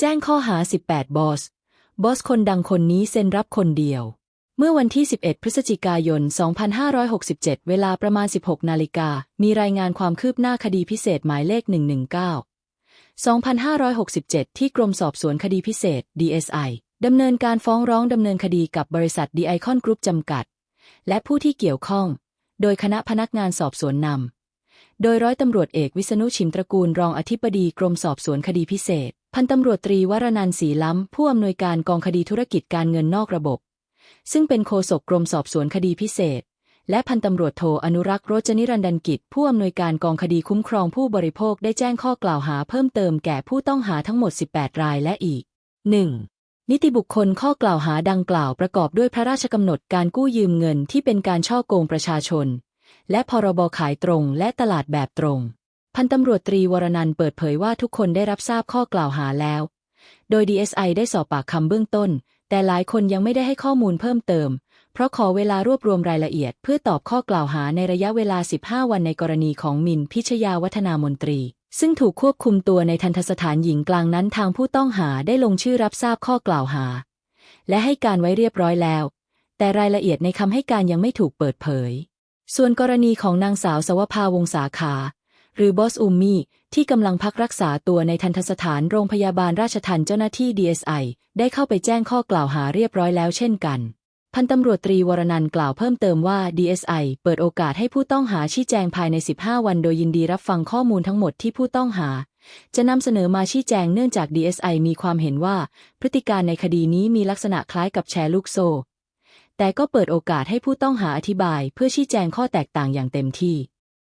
แจ้งข้อหา 18 บอส บอสคนดังคนนี้เซ็นรับคนเดียว เมื่อวันที่ 11 พฤศจิกายน 2567 เวลาประมาณ 16 นาฬิกา มีรายงานความคืบหน้าคดีพิเศษหมายเลข 119 2567 ที่กรมสอบสวนคดีพิเศษ DSI ดำเนินการฟ้องร้องดำเนินคดีกับบริษัทดีไอคอนกรุ๊ปจำกัด และผู้ที่เกี่ยวข้อง โดยคณะพนักงานสอบสวนนำ โดยร้อยตำรวจเอกวิษณุชิมตระกูลรองอธิบดีกรมสอบสวนคดีพิเศษ พันตำรวจตรีวรนันท์ศรีล้ำ ผู้อำนวยการกองคดีธุรกิจการเงินนอกระบบ ซึ่งเป็นโฆษกกรมสอบสวนคดีพิเศษ และพันตำรวจโทอนุรักษ์โรจนิรันดร์กิจ ผู้อำนวยการกองคดีคุ้มครองผู้บริโภคได้แจ้งข้อกล่าวหาเพิ่มเติมแก่ผู้ต้องหาทั้งหมด 18 รายและอีก 1. นิติบุคคลข้อกล่าวหาดังกล่าวประกอบด้วยพระราชกำหนดการกู้ยืมเงินที่เป็นการช่อโกงประชาชน และพรบขายตรงและตลาดแบบตรง พันตำรวจตรีวรนันท์เปิดเผยว่าทุกคนได้รับทราบข้อกล่าวหาแล้ว โดย DSI ได้สอบปากคำเบื้องต้น แต่หลายคนยังไม่ได้ให้ข้อมูลเพิ่มเติม เพราะขอเวลารวบรวมรายละเอียด เพื่อตอบข้อกล่าวหาในระยะเวลา 15 วันในกรณีของมินพิชยาวัฒนามนตรี ซึ่งถูกควบคุมตัวในทันทสถานหญิงกลางนั้นทางผู้ต้องหาได้ลงชื่อรับทราบข้อกล่าวหา และให้การไว้เรียบร้อยแล้ว แต่รายละเอียดในคำให้การยังไม่ถูกเปิดเผย ส่วนกรณีของนางสาวสวภาวงศาขา หรือบอสอุมมี่ที่กำลังพักรักษาตัวในทันทสถานโรงพยาบาลราชทันเจ้าหน้าที่ DSI ได้เข้าไปแจ้งข้อกล่าวหาเรียบร้อยแล้วเช่นกันพันตำรวจตรีวรนันท์กล่าวเพิ่มเติมว่า DSI เปิดโอกาสให้ผู้ต้องหาชี้แจงภายใน 15 วันโดยยินดีรับฟังข้อมูลทั้งหมดที่ผู้ต้องหา จะนำเสนอมาชี้แจงเนื่องจาก DSI มีความเห็นว่า พฤติการในคดีนี้มีลักษณะคล้ายกับแชร์ลูกโซ่ แต่ก็เปิดโอกาสให้ผู้ต้องหาอธิบาย เพื่อชี้แจงข้อแตกต่างอย่างเต็มที่